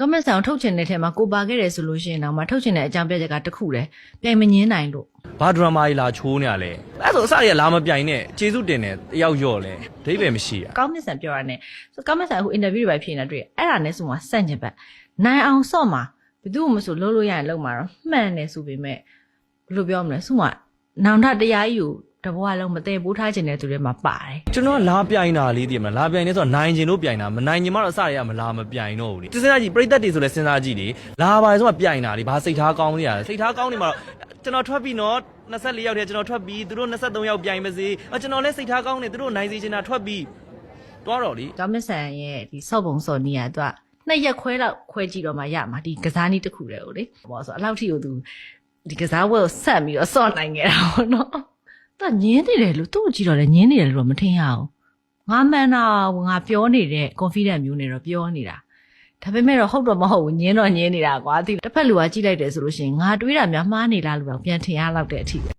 comment ဆောင်ထုတ်ချင်တဲ့ထဲမှာကိုပါခဲ့တယ်ဆိုလို့ရှိရင်တော့မထုတ်ချင်တဲ့အကြောင်းပြချက်ကတစ်ခုတည်းပြိုင်မငင်းနိုင်လို့ဘာဒရမာကြီးလာချိုးနေရလဲအဲ့ဆိုအစရလာမပြိုင်နဲ့ကျေစုတင်တယ်တယောက်ရော့လဲဒိဗယ်မရှိရကောင်းမစ်ဆန်ပြောရတဲ့ဆိုကောင်းမစ်ဆန်အခု interview တွေပဲဖြေနေတာတွေ့အဲ့ဒါနဲ့ဆိုမှစန့်ကျင်ဘက်နိုင်အောင်စော့မှာဘယ်သူမှမဆိုလုံးလို့ရရင်လုံးမှာတော့မှန်တယ်ဆိုပေမဲ့ဘယ်လိုပြောမလဲဆိုမှနောင်တတရားကြီးကို တဘွားလုံးမတည်ပိုးထားခြင်းတဲ့သူတွေမှာပါတယ်ကျွန်တော်ကလာပြိုင်တာလေးတည်မလားလာပြိုင်နေဆိုတော့နိုင်ကျင်လို့ပြိုင်တာမနိုင်ကျင်မှတော့အစရမလာမပြိုင်တော့ဘူးလေစဉ်းစားကြည့်ပြိသက်တွေဆိုလဲစဉ်းစားကြည့်လေလာပါလေဆိုမှပြိုင်တာလေဘာစိတ်ထားကောင်းနေရလဲစိတ်ထားကောင်းနေမှာတော့ကျွန်တော်ထွက်ပြီနော်24ယောက်တည်းကျွန်တော်ထွက်ပြီသူတို့23ယောက်ပြိုင်ပါစေအကျွန်တော်လည်းစိတ်ထားကောင်းနေသူတို့နိုင်စီချင်တာထွက်ပြီတွားတော့လေကောင်းမစ်ဆန်ရဲ့ဒီစော့ပုံစော့နီးရသူကနှစ်ရက်ခွဲလောက်ခွဲကြည့်တော့မှရမှာဒီကစားနည်းတစ်ခုတည်းကိုလေဟောဆိုအလောက်ထိကိုသူဒီကစားဝဲကိုဆက်ပြီးတော့စော့နိုင်ခဲ့တာပေါ့နော် သူကညင်းနေတယ်လို့သူ့ကိုကြည့်တော့လည်းညင်းနေတယ်လို့မထင်ရအောင်ငါမှန်တာငါပြောနေတဲ့ confident မျိုးနဲ့တော့ပြောနေတာဒါပေမဲ့တော့ဟုတ်တော့မဟုတ်ဘူးညင်းတော့ညင်းနေတာကွာဒီတစ်ဖက်လူကကြည့်လိုက်တယ်ဆိုလို့ရှိရင်ငါတွေးတာများမှားနေလားလို့တော့ပြန်ထင်ရလောက်တဲ့အထိပဲ